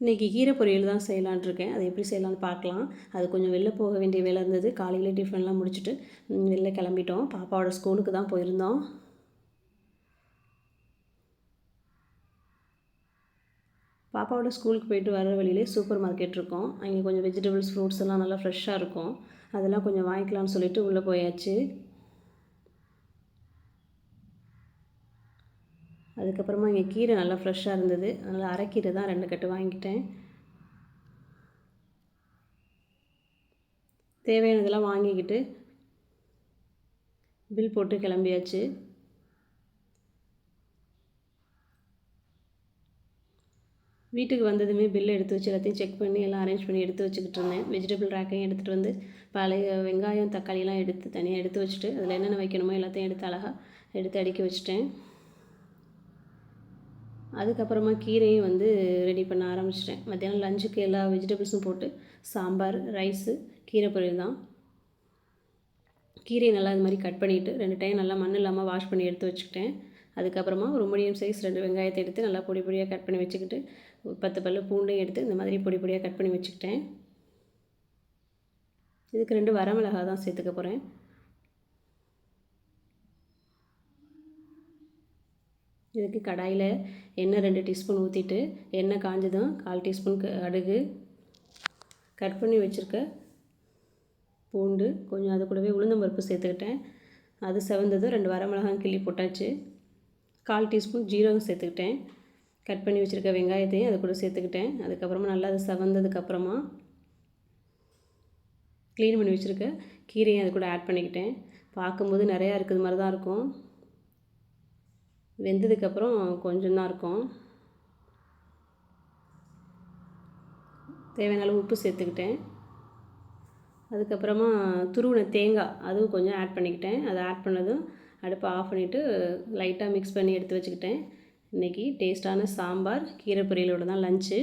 இன்றைக்கி கீரை பொரியல் தான் செய்யலான்னு இருக்கேன். அதை எப்படி செய்யலான்னு பார்க்கலாம். அது கொஞ்சம் வெளில போக வேண்டிய வேலை இருந்தது. காலையில் டிஃபன்லாம் முடிச்சுட்டு வெளில கிளம்பிட்டோம். பாப்பாவோட ஸ்கூலுக்கு தான் போயிருந்தோம். பாப்பாவோட ஸ்கூலுக்கு போயிட்டு வர வழியிலே சூப்பர் மார்க்கெட் இருக்கும். அங்கே கொஞ்சம் வெஜிடபிள்ஸ் ஃப்ரூட்ஸ் எல்லாம் நல்லா ஃப்ரெஷ்ஷாக இருக்கும். அதெல்லாம் கொஞ்சம் வாங்கிக்கலாம்னு சொல்லிட்டு உள்ளே போயாச்சு. அதுக்கப்புறமா இங்கே கீரை நல்லா ஃப்ரெஷ்ஷாக இருந்தது. அதனால் அரைக்கீரை தான் ரெண்டு கட்டு வாங்கிட்டேன். தேவையானதெல்லாம் வாங்கிக்கிட்டு பில் போட்டு கிளம்பியாச்சு. வீட்டுக்கு வந்ததுமே பில் எடுத்து வச்சு எல்லாத்தையும் செக் பண்ணி எல்லாம் அரேஞ்ச் பண்ணி எடுத்து வச்சுக்கிட்டு இருந்தேன். வெஜிடபிள் ரேக்கையும் எடுத்துகிட்டு வந்து பழைய வெங்காயம் தக்காளியெலாம் எடுத்து தனியாக எடுத்து வச்சுட்டு அதில் என்னென்ன வைக்கணுமோ எல்லாத்தையும் எடுத்து அழகாக எடுத்து அடுக்கி வச்சுட்டேன். அதுக்கப்புறமா கீரையும் வந்து ரெடி பண்ண ஆரம்பிச்சிட்டேன். மத்தியானம் லஞ்சுக்கு எல்லா வெஜிடபிள்ஸும் போட்டு சாம்பார் ரைஸு கீரை பொரியல் தான். கீரையை நல்லா இது மாதிரி கட் பண்ணிவிட்டு ரெண்டு டைம் நல்லா மண் இல்லாமல் வாஷ் பண்ணி எடுத்து வச்சுக்கிட்டேன். அதுக்கப்புறமா ஒரு மீடியம் சைஸ் ரெண்டு வெங்காயத்தை எடுத்து நல்லா பொடி பொடியாக கட் பண்ணி வச்சுக்கிட்டு பத்து பல்லு பூண்டையும் எடுத்து இந்த மாதிரி பொடி பொடியாக கட் பண்ணி வச்சுக்கிட்டேன். இதுக்கு ரெண்டு வரமிளகா தான் சேர்த்துக்க போகிறேன் இதுக்கு கடாயில் எண்ணெய் ரெண்டு டீஸ்பூன் ஊற்றிட்டு எண்ணெய் காஞ்சதும் கால் டீஸ்பூன் கடுகு கட் பண்ணி வச்சுருக்க பூண்டு கொஞ்சம் அது கூடவே உளுந்தம்பருப்பு சேர்த்துக்கிட்டேன். அது செவந்ததும் ரெண்டு வரமிளகாய் கிள்ளி போட்டாச்சு. கால் டீஸ்பூன் ஜீரகம் சேர்த்துக்கிட்டேன். கட் பண்ணி வச்சுருக்க வெங்காயத்தையும் அது கூட சேர்த்துக்கிட்டேன். அதுக்கப்புறமா நல்லா அது செவந்ததுக்கப்புறமா க்ளீன் பண்ணி வச்சுருக்க கீரையும் அது கூட ஆட் பண்ணிக்கிட்டேன். பார்க்கும்போது நிறையா இருக்கிறது மாதிரி தான் இருக்கும். வெந்ததுக்கப்புறம் கொஞ்சம் தான் இருக்கும். தேவையான அளவு உப்பு சேர்த்துக்கிட்டேன். அதுக்கப்புறமா துருவின தேங்காய் அதுவும் கொஞ்சம் ஆட் பண்ணிக்கிட்டேன். அதை ஆட் பண்ணதும் அடுப்பை ஆஃப் பண்ணிவிட்டு லைட்டாக மிக்ஸ் பண்ணி எடுத்து வச்சுக்கிட்டேன். இன்றைக்கி டேஸ்ட்டான சாம்பார் கீரை பொரியலோட தான் லஞ்சு